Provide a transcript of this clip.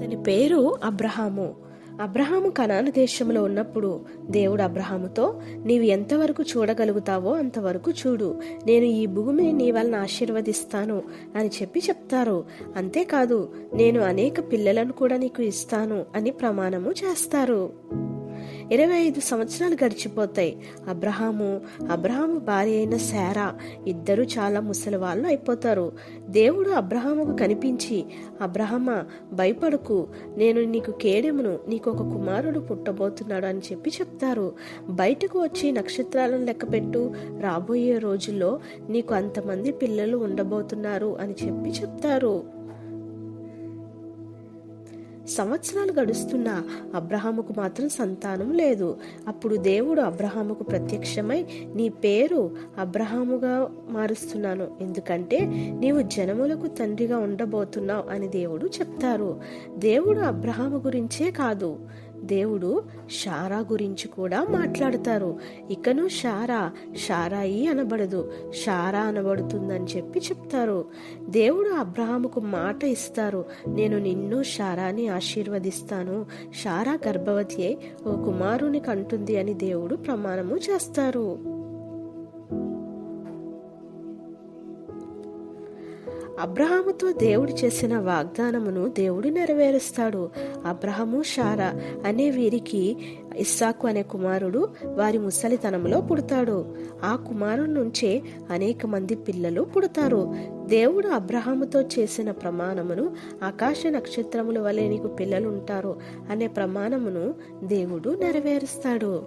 అతని పేరు అబ్రహాము. అబ్రహాము కనాను దేశంలో ఉన్నప్పుడు దేవుడు అబ్రహాముతో నీవు ఎంతవరకు చూడగలుగుతావో అంతవరకు చూడు. నేను ఈ భూమిని నీ వలన ఆశీర్వదిస్తాను అని చెప్పి చెప్తారు. అంతేకాదు నేను అనేక పిల్లలను కూడా నీకు ఇస్తాను అని ప్రమాణము చేస్తారు. ఇరవై ఐదు సంవత్సరాలు గడిచిపోతాయి. అబ్రహాము అబ్రహాము భార్య అయిన శారా ఇద్దరు చాలా ముసలి వాళ్ళు అయిపోతారు. దేవుడు అబ్రహాముకు కనిపించి అబ్రహమ భయపడకు. నేను నీకు కేడెమును నీకు ఒక కుమారుడు పుట్టబోతున్నాడు అని చెప్పి చెప్తారు. బయటకు వచ్చి నక్షత్రాలను లెక్కపెట్టు రాబోయే రోజుల్లో నీకు అంతమంది పిల్లలు ఉండబోతున్నారు అని చెప్పి చెప్తారు. సంవత్సరాలు గడుస్తున్నా అబ్రహాముకు మాత్రం సంతానం లేదు. అప్పుడు దేవుడు అబ్రహాముకు ప్రత్యక్షమై నీ పేరు అబ్రహాముగా మారుస్తున్నాను. ఎందుకంటే నీవు జనములకు తండ్రిగా ఉండబోతున్నావు అని దేవుడు చెప్తారు. దేవుడు అబ్రహాము గురించే కాదు. దేవుడు షారా గురించి కూడా మాట్లాడతారు. ఇకను షారా షారాయి అనబడదు. షారా అనబడుతుందని చెప్పి చెప్తారు. దేవుడు అబ్రహాముకు మాట ఇస్తారు. నేను నిన్ను షారాని ఆశీర్వదిస్తాను. షారా గర్భవతి అయి ఓ కుమారుని కంటుంది అని దేవుడు ప్రమాణము చేస్తారు. అబ్రహాముతో దేవుడు చేసిన వాగ్దానమును దేవుడు నెరవేరుస్తాడు. అబ్రహము షారా అనే వీరికి ఇస్సాకు అనే కుమారుడు వారి ముసలితనంలో పుడతాడు. ఆ కుమారుడి నుంచే అనేక మంది పిల్లలు పుడతారు. దేవుడు అబ్రహాముతో చేసిన ప్రమాణమును ఆకాశ నక్షత్రముల వలె నీకు పిల్లలుంటారు అనే ప్రమాణమును దేవుడు నెరవేరుస్తాడు.